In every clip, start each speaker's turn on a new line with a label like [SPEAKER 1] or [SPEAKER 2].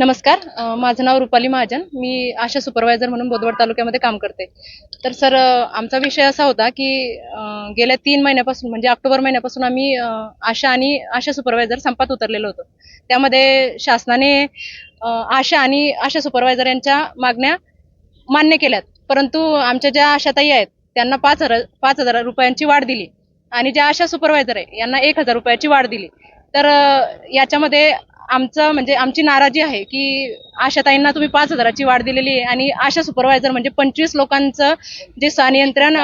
[SPEAKER 1] नमस्कार. माझं नाव रुपाली महाजन. मी आशा सुपरवायझर म्हणून बोदवड तालुक्यामध्ये काम करते. तर सर आमचा विषय असा होता की गेल्या तीन महिन्यापासून म्हणजे ऑक्टोबर महिन्यापासून आम्ही आशा आणि आशा सुपरवायझर संपात उतरलेलो होतो. त्यामध्ये शासनाने आशा आणि आशा सुपरवायझर यांच्या मागण्या मान्य केल्यात. परंतु आमच्या ज्या आशाताई आहेत त्यांना पाच हजार पाच हजार रुपयांची वाढ दिली. आणि ज्या आशा सुपरवायझर आहे यांना एक हजार रुपयाची वाढ दिली. तर याच्यामध्ये आमचं म्हणजे आमची नाराजी आहे की आशाताईंना तुम्ही पाच हजाराची वाढ दिलेली आहे आणि आशा सुपरवायझर म्हणजे पंचवीस लोकांचं जे सनियंत्रण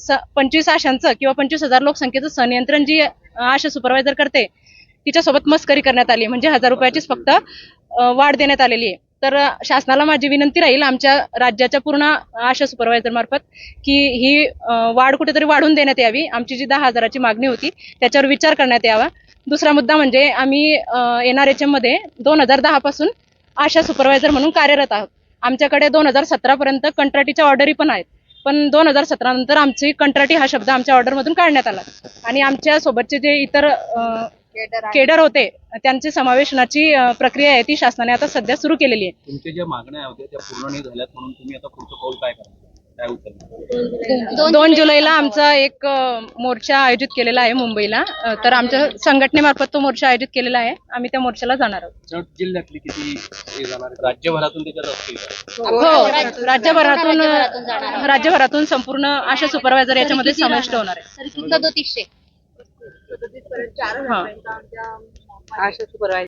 [SPEAKER 1] स- पंचवीस आशांचं किंवा पंचवीस हजार लोकसंख्येचं सनियंत्रण जी आशा सुपरवायझर करते तिच्यासोबत मस्करी करण्यात आली म्हणजे हजार रुपयाचीच फक्त वाढ देण्यात आलेली आहे. तर शासनाला माझी विनंती राहील आमच्या राज्याच्या पूर्ण आशा सुपरवायझर मार्फत की ही वाढ कुठेतरी वाढून देण्यात यावी. आमची जी दहा हजाराची मागणी होती त्याच्यावर विचार करण्यात यावा. दुसरा मुद्दा म्हणजे आम्ही एन आर एच एममध्ये दोन हजार दहा पासून आशा सुपरवायझर म्हणून कार्यरत आहोत. आमच्याकडे दोन हजार सतरा पर्यंत कंत्राटीच्या ऑर्डरी पण आहेत. पण दोन हजार सतरा नंतर आमची कंत्राटी हा शब्द आमच्या ऑर्डरमधून काढण्यात आला. आणि आमच्या सोबतचे जे इतर केडर होते त्यांची समावेशनाची प्रक्रिया आहे ती शासनाने आता सध्या सुरू केलेली आहे.
[SPEAKER 2] तुमच्या ज्या मागण्या होत्या त्या पूर्ण नाही झाल्यात म्हणून तुम्ही आता पुढचं पाऊल काय करा
[SPEAKER 1] दोन जुलैला आमचा एक मोर्चा आयोजित केलेला आहे मुंबईला. तर आमच्या संघटनेमार्फत तो मोर्चा आयोजित केलेला आहे. आम्ही त्या मोर्चाला जाणार आहोत.
[SPEAKER 2] जिल्ह्यातली किती हे? राज्यभरातून का?
[SPEAKER 1] हो राज्यभरातून राज्यभरातून संपूर्ण आशा सुपरवायझर याच्यामध्ये समाविष्ट होणार आहे हा.
[SPEAKER 3] आशा सुपरवायझर